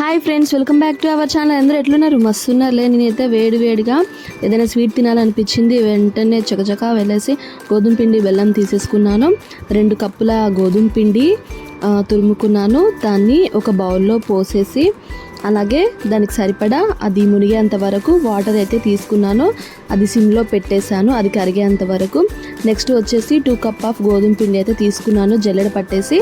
Hi friends welcome back to our channel అందరూ ఎట్లున్నారు? మస్తున్నారులే. నేనైతే వేడి వేడిగా ఏదైనా స్వీట్ తినాలనిపించింది. వెంటనే చకచకా వెళ్ళేసి గోధుమ పిండి బెల్లం తీసేసుకున్నాను. రెండు కప్పుల గోధుమ పిండి తురుముకున్నాను. దాన్ని ఒక బౌల్లో పోసేసి అలాగే దానికి సరిపడా అది మునిగేంత వరకు వాటర్ అయితే తీసుకున్నాను. అది సిమ్లో పెట్టేశాను. అది కరిగేంత వరకు. నెక్స్ట్ వచ్చేసి టూ కప్ ఆఫ్ గోధుమ పిండి అయితే తీసుకున్నాను. జల్లెడ పట్టేసి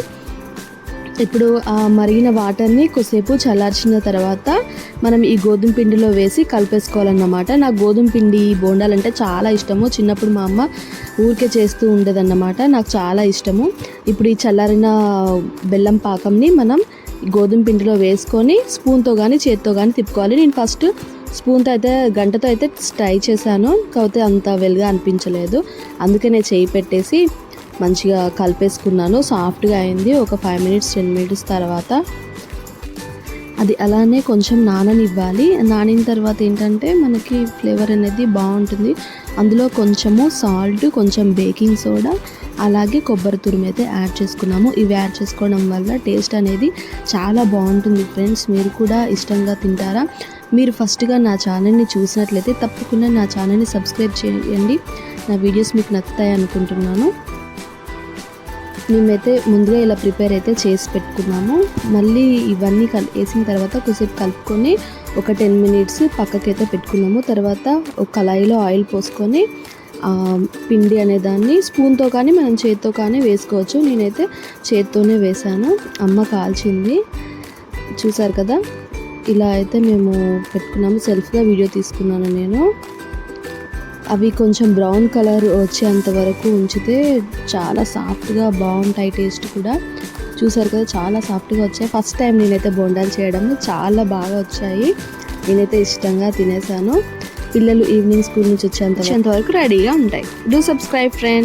ఇప్పుడు ఆ మరిగిన వాటర్ని కొద్దిసేపు చల్లార్చిన తర్వాత మనం ఈ గోధుమ పిండిలో వేసి కలిపేసుకోవాలన్నమాట. నాకు గోధుమ పిండి బోండాలంటే చాలా ఇష్టము. చిన్నప్పుడు మా అమ్మ ఊరికే చేస్తూ ఉండేదన్నమాట. నాకు చాలా ఇష్టము. ఇప్పుడు ఈ చల్లారిన బెల్లం పాకంని మనం గోధుమ పిండిలో వేసుకొని స్పూన్తో కానీ చేత్తో కానీ తిప్పుకోవాలి. నేను ఫస్ట్ స్పూన్తో అయితే గంటతో అయితే ట్రై చేశాను. కాకపోతే అంత వెలుగా అనిపించలేదు. అందుకే నేను చేయి పెట్టేసి మంచిగా కలిపేసుకున్నాను. సాఫ్ట్గా అయింది. ఒక ఫైవ్ మినిట్స్ టెన్ మినిట్స్ తర్వాత అది అలానే కొంచెం నాననివ్వాలి. నానిన తర్వాత ఏంటంటే మనకి ఫ్లేవర్ అనేది బాగుంటుంది. అందులో కొంచెము సాల్ట్ కొంచెం బేకింగ్ సోడా అలాగే కొబ్బరి తురుము అయితే యాడ్ చేసుకున్నాము. ఇవి యాడ్ చేసుకోవడం వల్ల టేస్ట్ అనేది చాలా బాగుంటుంది ఫ్రెండ్స్. మీరు కూడా ఇష్టంగా తింటారా? మీరు ఫస్ట్గా నా ఛానల్ని చూసినట్లయితే తప్పకుండా నా ఛానల్ని సబ్స్క్రైబ్ చేయండి. నా వీడియోస్ మీకు నచ్చుతాయి అనుకుంటున్నాను మేమైతే ముందుగా ఇలా ప్రిపేర్ అయితే చేసి పెట్టుకున్నాము. మళ్ళీ ఇవన్నీ కల్ వేసిన తర్వాత కొద్దిసేపు కలుపుకొని ఒక టెన్ మినిట్స్ పక్కకైతే పెట్టుకున్నాము. తర్వాత ఒక కళాయిలో ఆయిల్ పోసుకొని పిండి అనే దాన్ని స్పూన్తో కానీ మనం చేత్తో కానీ వేసుకోవచ్చు. నేనైతే చేత్తోనే వేసాను అమ్మ కాల్చింది. చూసారు కదా? ఇలా అయితే మేము పెట్టుకున్నాము. సెల్ఫ్గా వీడియో తీసుకున్నాను నేను. అవి కొంచెం బ్రౌన్ కలర్ వచ్చేంత వరకు ఉంచితే చాలా సాఫ్ట్గా బాగుంటాయి టేస్ట్ కూడా. చూసారు కదా చాలా సాఫ్ట్గా వచ్చాయి. ఫస్ట్ టైం నేనైతే బొండాలు చేయడం చాలా బాగా వచ్చాయి. నేనైతే ఇష్టంగా తినేసాను. పిల్లలు ఈవినింగ్ స్కూల్ నుంచి వచ్చేంత వరకు రెడీగా ఉంటాయి. Do subscribe friend